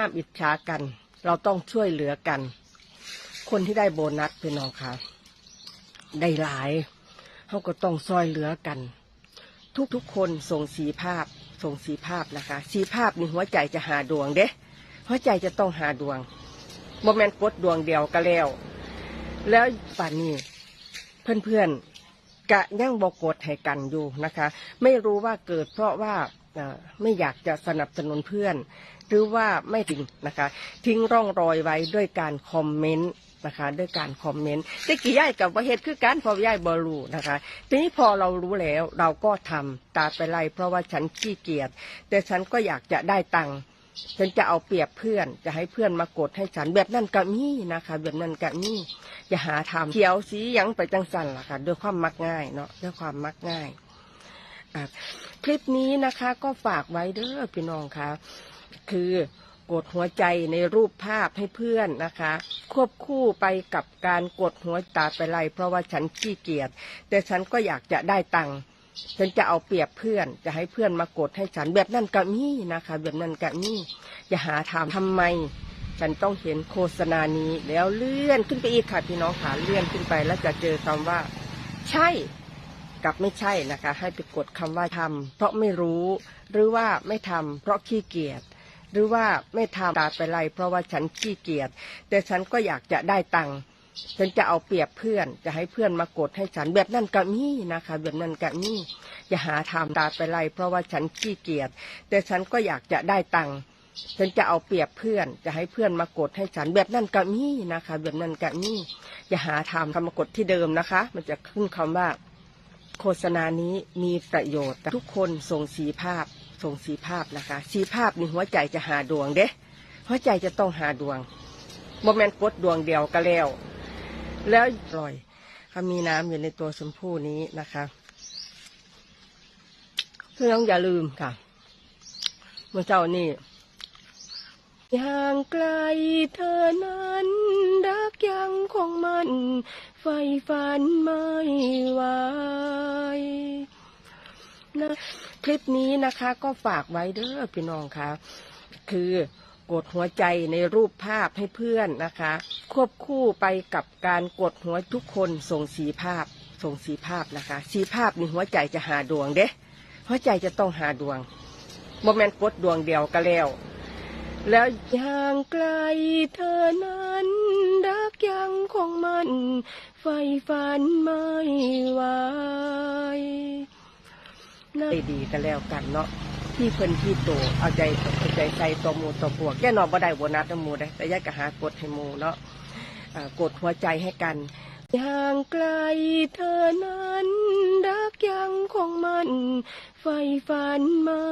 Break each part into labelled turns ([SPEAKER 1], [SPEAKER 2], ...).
[SPEAKER 1] ห้ามอิจฉากัน เราต้องช่วยเหลือกัน คนที่ได้โบนัสพี่น้องค่ะ ได้หลายเขาก็ต้องซอยเหลือกัน ทุกๆคนส่งสีภาพส่งสีภาพนะคะ สีภาพนี่หัวใจจะหาดวงเด้หัวใจจะต้องหาดวงโมเมนต์กดดวงเดียวก็แล้ว แล้วป่านนี้เพื่อนๆกะยังบอกกดให้กันอยู่นะคะ ไม่รู้ว่าเกิดเพราะว่า ไม่อยากจะสนับสนุนเพื่อน หรือว่าไม่ทิ้งนะคะ ทิ้งร่องรอยไว้ด้วยการคอมเมนต์นะคะด้วยการคอมเมนต์แต่กี่ย่ายกับว่าเหตุคือการพอย่ายบอรูนะคะ ทีนี้พอเรารู้แล้วเราก็ทำตาไปไล่เพราะว่าฉันขี้เกียจแต่ฉันก็อยากจะได้ตังค์ฉันจะเอาเปรียบเพื่อน จะให้เพื่อนมากดให้ฉันแบบนั้นก็มีนะคะ แบบนั้นก็มีอย่าหาทำเขียวสียังไปจังสันล่ะค่ะด้วยความมักง่ายเนาะด้วยความมักง่าย อะ คลิปนี้นะคะก็ฝากไว้เด้อพี่น้องค่ะ คือกดหัวใจในรูปภาพให้เพื่อนนะคะ ควบคู่ไปกับการกดหัวตาไปไลเพราะว่าฉันขี้เกียจแต่ฉันก็อยากจะได้ตังค์ฉันจะเอาเปรียบเพื่อน จะให้เพื่อนมากดให้ฉันแบบนั้นก็มีนะคะ แบบนั้นก็มีอย่าหาทำทำไม ฉันต้องเห็นโฆษณานี้แล้วเลื่อนขึ้นไปอีกค่ะพี่น้องขาเลื่อนขึ้นไปแล้วจะเจอคำว่า ใช่ กับไม่ใช่นะคะ ให้ไปกดคำว่าทำเพราะไม่รู้ หรือว่าไม่ทำเพราะขี้เกียจหรือว่าไม่ทำตาไปไล่เพราะว่าฉันขี้เกียจแต่ฉันก็อยากจะได้ตังค์ฉันจะเอาเปรียบเพื่อน จะให้เพื่อนมากดให้ฉันแบบนั้นก็มีนะคะ แบบนั้นก็มีอย่าหาทำตาไปไล่เพราะว่าฉันขี้เกียจแต่ฉันก็อยากจะได้ตังค์ฉันจะเอาเปรียบเพื่อน จะให้เพื่อนมากดให้ฉันแบบนั้นก็มีนะคะ แบบนั้นก็มีอย่าหาทำคำมากดที่เดิมนะคะ มันจะขึ้นคำว่า โฆษณานี้มีประโยชน์ทุกคนส่งสีภาพส่งสีภาพนะคะ สีภาพนี่หัวใจจะหาดวงเด้หัวใจจะต้องหาดวงโมเมนต์กดดวงเดียวก็แล้ว แล้วปล่อยเขามีน้ำอยู่ในตัวชมพู่นี้นะคะเพื่อนอย่าลืมค่ะเมื่อเจ้านี่ห่างไกลเธอนั้น รักยังคงมันไฟฝันไม่ไหวนะคลิปนี้นะคะก็ฝากไว้เด้อพี่น้องค่ะคือกดหัวใจในรูปภาพให้เพื่อนนะคะ ควบคู่ไปกับการกดหัวทุกคนส่งสีภาพส่งสีภาพนะคะ สีภาพนี่หัวใจจะหาดวงเด้หัวใจจะต้องหาดวงโมเมนต์กดดวงเดียวก็แล้ว แล้วห่างไกลเธอนั้น ยังคงมันไฟฝันไม่ไหวนะดีกันแล้วกันเนาะที่เพิ่นที่โตเอาใจเอาใจใส่ตัวหมูตัวพวกแก่นอนบ่ได้โบนัสนะหมูได้แต่ยายก็หากดให้หมูเนาะกดหัวใจให้กันห่างไกลเธอนั้นรักยังคงมันไฟฝันไม่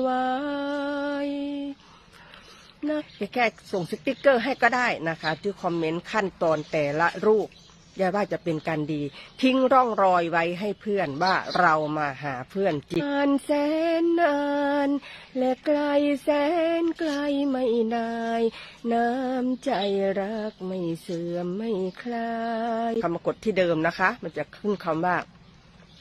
[SPEAKER 1] ไหว นะแค่ส่งสติกเกอร์ให้ก็ได้นะคะที่คอมเมนต์ขั้นตอนแต่ละรูปย่าว่าจะเป็นการดี ทิ้งร่องรอยไว้ให้เพื่อนว่าเรามาหาเพื่อนจริงนานแสนนาน และไกลแสนไกลไม่นาย น้ำใจรักไม่เสื่อมไม่คลายคำมากดที่เดิมนะคะ มันจะขึ้นคำว่า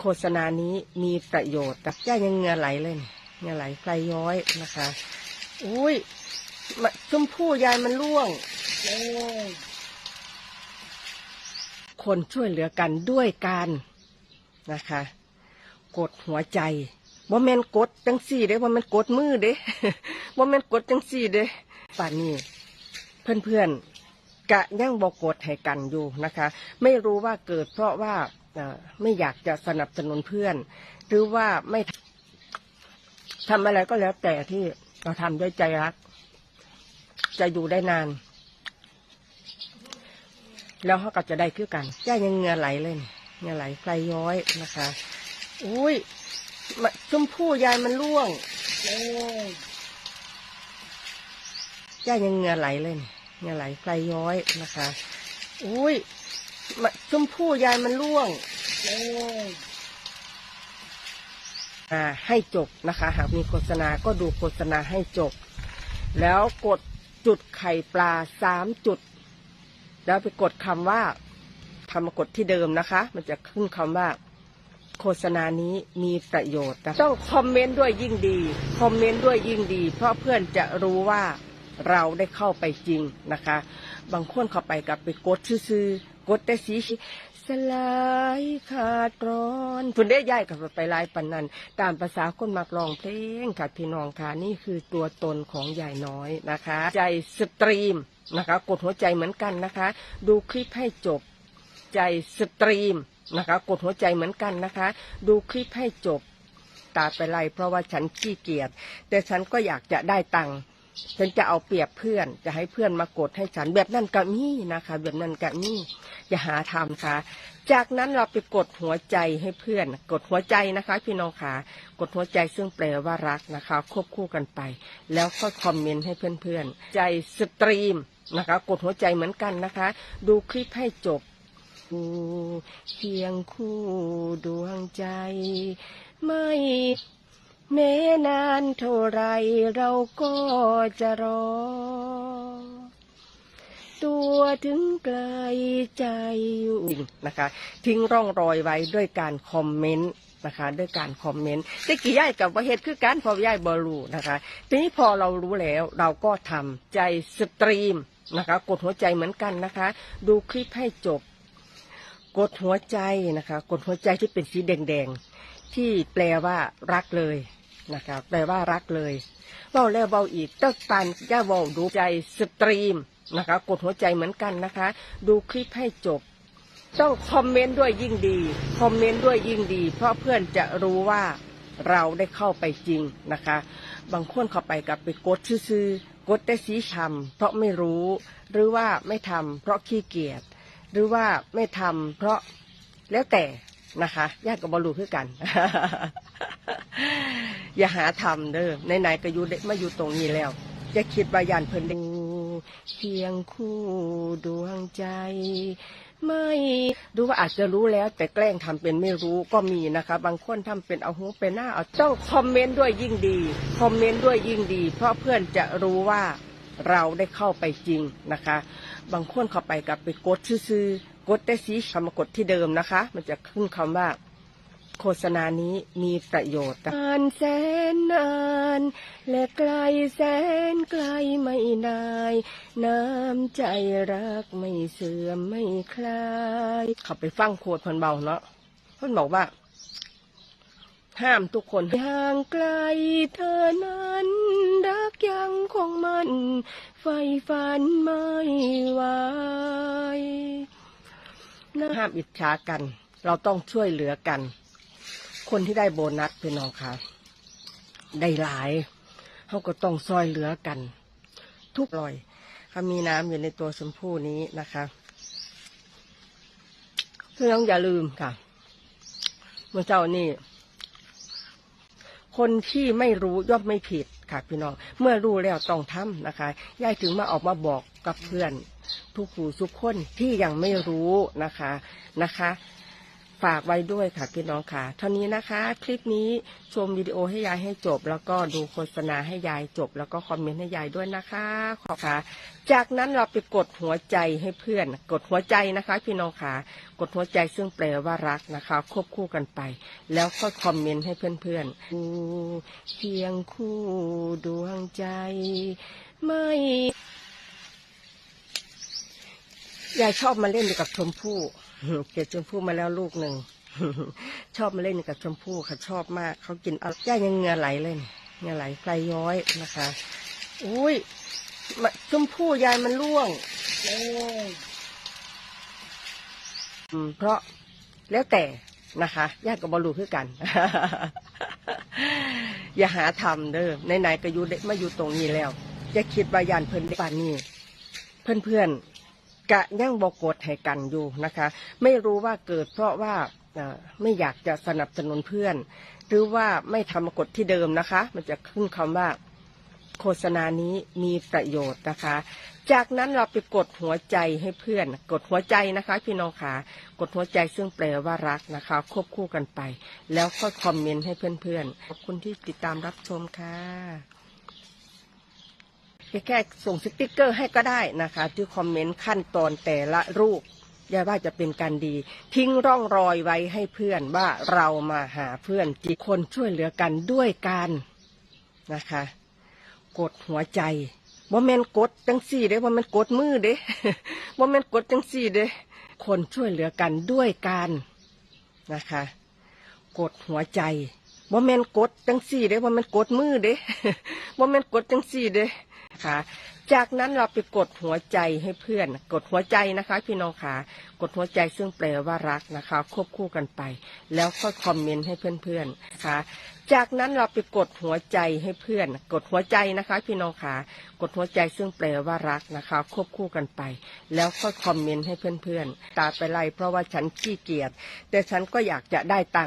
[SPEAKER 1] โฆษณานี้มีประโยชน์แต่ย่ายังเงือไหลเลยเนี่ยเหงือไหลไกลย้อยนะคะ อุ้ย ชมพู่ยายมันร่วง คนช่วยเหลือกันด้วยการนะคะ กดหัวใจว่าแมนกดจังสี่เด้ว่าแมนกดมือเด้ว่าแมนกดจังสี่เด้ป่านนี้เพื่อนๆกะยังบอกกดให้กันอยู่นะคะ ไม่รู้ว่าเกิดเพราะว่าไม่อยากจะสนับสนุนเพื่อน หรือว่าไม่ทำอะไรก็แล้วแต่ที่เราทำด้วยใจรัก จะอยู่ได้นาน แล้วเขาก็จะได้คือกันย่ายังเงือไหลเลยเนี่ยเงือไหลไกลย้อยนะคะอุ้ยมาชมพู่ยายมันร่วงย่ายังเงือไหลเลยเนี่ยเงือไหลไกลย้อยนะคะอุ้ยมาชมพู่ยายมันร่วงอ่าให้จบนะคะ หากมีโฆษณาก็ดูโฆษณาให้จบ แล้วกด จุดไข่ปลาสามจุด แล้วไปกดคำว่าทำมากดที่เดิมนะคะ มันจะขึ้นคำว่า โฆษณานี้มีประโยชน์นะต้องคอมเมนต์ด้วยยิ่งดี คอมเมนต์ด้วยยิ่งดี เพราะเพื่อนจะรู้ว่าเราได้เข้าไปจริงนะคะ บางคนเข้าไปกับไปกดซื่อๆกดแต่สี สลายขาดร้อนคุณได้ย้ายกับไปลายปันนันตามภาษาคนมักร้องเพลงค่ะพี่น้องค่ะนี่คือตัวตนของยายน้อยนะคะ ใจสตรีมนะคะ กดหัวใจเหมือนกันนะคะ ดูคลิปให้จบ ใจสตรีมนะคะ กดหัวใจเหมือนกันนะคะ ดูคลิปให้จบ ตาไปไล่เพราะว่าฉันขี้เกียจแต่ฉันก็อยากจะได้ตังค์ ฉันจะเอาเปรียบเพื่อน จะให้เพื่อนมากดให้ฉันแบบนั้นก็มีนะคะ แบบนั้นก็มีอย่าหาทำค่ะ จากนั้นเราไปกดหัวใจให้เพื่อน กดหัวใจนะคะ พี่น้องค่ะ กดหัวใจซึ่งแปลว่ารักนะคะ ควบคู่กันไป แล้วก็คอมเมนต์ให้เพื่อนๆ ใจสตรีมนะคะ กดหัวใจเหมือนกันนะคะ ดูคลิปให้จบคู่เคียงคู่ดวงใจ ไม่ แม้นานเท่าไรเราก็จะรอ ตัวถึงไกลใจอยู่นะคะ ทิ้งร่องรอยไว้ด้วยการคอมเมนต์นะคะ ด้วยการคอมเมนต์แต่กี่ย่ายกับว่าเหตุคือการพอย่ายบอลูนะคะ ทีนี้พอเรารู้แล้วเราก็ทำใจสตรีมนะคะ กดหัวใจเหมือนกันนะคะ ดูคลิปให้จบ กดหัวใจนะคะ กดหัวใจที่เป็นสีแดงๆที่แปลว่ารักเลย นะคะแปลว่ารักเลยเบาแล้วเบาอีกเต้าปันย่าเบาดูใจสตรีมนะคะกดหัวใจเหมือนกันนะคะ ดูคลิปให้จบ ต้องคอมเมนต์ด้วยยิ่งดีคอมเมนต์ด้วยยิ่งดี เพราะเพื่อนจะรู้ว่าเราได้เข้าไปจริงนะคะ บางคนเข้าไปกับไปกดซื่อกดแต่สีทำเพราะไม่รู้ หรือว่าไม่ทำเพราะขี้เกียจหรือว่าไม่ทำเพราะแล้วแต่ นะคะญาติกับบอลูคือกัน อย่าหาทำเด้อไหนๆก็อยู่ได้มาอยู่ตรงนี้แล้ว จะคิดว่ายานเพิ่นดูเคียงคู่ดวงใจ ไม่ดูว่าอาจจะรู้แล้ว แต่แกล้งทำเป็นไม่รู้ก็มีนะคะ บางคนทำเป็นเอาหูเป็นหน้าเอาต้องคอมเมนต์ด้วยยิ่งดีคอมเมนต์ด้วยยิ่งดี เพราะเพื่อนจะรู้ว่าเราได้เข้าไปจริงนะคะ บางคนเข้าไปกับไปกดซื่อ กดแต่สีคำว่ากดที่เดิมนะคะ มันจะขึ้นคำว่า โฆษณานี้มีประโยชน์นานแสนนาน และไกลแสนไกลไม่นาย น้ำใจรักไม่เสื่อมไม่คลายเขาไปฟังโคดเพันเบาเนาะเพิ่นบอกว่า ห้ามทุกคนห่างไกลเธอนั้นรักยังคงมันไฟฝันไม่ไหวนะ ห้ามอิจฉากัน เราต้องช่วยเหลือกัน คนที่ได้โบนัสเป็นน้องค่ะ ได้หลายเขาก็ต้องซอยเหลือกัน ทุกรอยเขามีน้ำอยู่ในตัวชมพู่นี้นะคะพื่อนอย่าลืมค่ะเมื่อเจ้านี่คนที่ไม่รู้ย่อมไม่ผิดค่ะพี่น้อง เมื่อรู้แล้วต้องทำนะคะยายถึงมาออกมาบอกกับเพื่อน ทุกผู้ทุกคนที่ยังไม่รู้นะคะนะคะ ฝากไว้ด้วยค่ะพี่น้องค่ะ เท่านี้นะคะ คลิปนี้ชมวิดีโอให้ยายให้จบ แล้วก็ดูโฆษณาให้ยายจบ แล้วก็คอมเมนต์ให้ยายด้วยนะคะขอบค่ะ จากนั้นเราไปกดหัวใจให้เพื่อน กดหัวใจนะคะ พี่น้องค่ะ กดหัวใจซึ่งแปลว่ารักนะคะ ควบคู่กันไป แล้วก็คอมเมนต์ให้เพื่อนๆคู่เคียงคู่ดวงใจ ไม่ ยายชอบมาเล่นอยู่กับชมพู่เก็บชมพู่มาแล้วลูกหนึ่งชอบมาเล่นอยู่กับชมพู่ค่ะชอบมากเขากินเอาย่ายังเหงือไหลเลยนี่เหงือไหลไฟย้อยนะคะอุ้ยชมพู่ยายมันร่วงอืมเพราะแล้วแต่นะคะญาติกับบอลูคือกัน อย่าหาทำเด้อไหนๆก็อยู่ได้มาอยู่ตรงนี้แล้ว จะคิดว่ายานเพิ่นได้ป่านนี้ เพื่อนๆ กะยังบกกดให้กันอยู่นะคะ ไม่รู้ว่าเกิดเพราะว่าไม่อยากจะสนับสนุนเพื่อน หรือว่าไม่ทำกฎที่เดิมนะคะ มันจะขึ้นคำว่าโฆษณานี้มีประโยชน์นะคะ จากนั้นเราไปกดหัวใจให้เพื่อน กดหัวใจนะคะ พี่น้องค่ะ กดหัวใจซึ่งแปลว่ารักนะคะ ควบคู่กันไป แล้วก็คอมเมนต์ให้เพื่อนๆ ขอบคุณที่ติดตามรับชมค่ะ แค่ส่งสติกเกอร์ให้ก็ได้นะคะที่คอมเมนต์ขั้นตอนแต่ละรูปย่าว่าจะเป็นการดี ทิ้งร่องรอยไว้ให้เพื่อนว่าเรามาหาเพื่อนจีคนช่วยเหลือกันด้วยการนะคะ กดหัวใจบ่แมนกดจังสี่เด้บ่แมนกดมือเด้บ่แมนกดจังสี่เด้คนช่วยเหลือกันด้วยการนะคะ กดหัวใจบ่แมนกดจังสี่เด้บ่แมนกดมือเด้บ่แมนกดจังสี่เด้ คะ จากนั้นเราไปกดหัวใจให้เพื่อน กดหัวใจนะคะ พี่น้องค่ะ กดหัวใจซึ่งแปลว่ารักนะคะ ควบคู่กันไป แล้วก็คอมเมนต์ให้เพื่อนๆค่ะจากนั้นเราไปกดหัวใจให้เพื่อน กดหัวใจนะคะ พี่น้องค่ะ กดหัวใจซึ่งแปลว่ารักนะคะ ควบคู่กันไป แล้วก็คอมเมนต์ให้เพื่อนๆตาไปไล่เพราะว่าฉันขี้เกียจแต่ฉันก็อยากจะได้ตังค์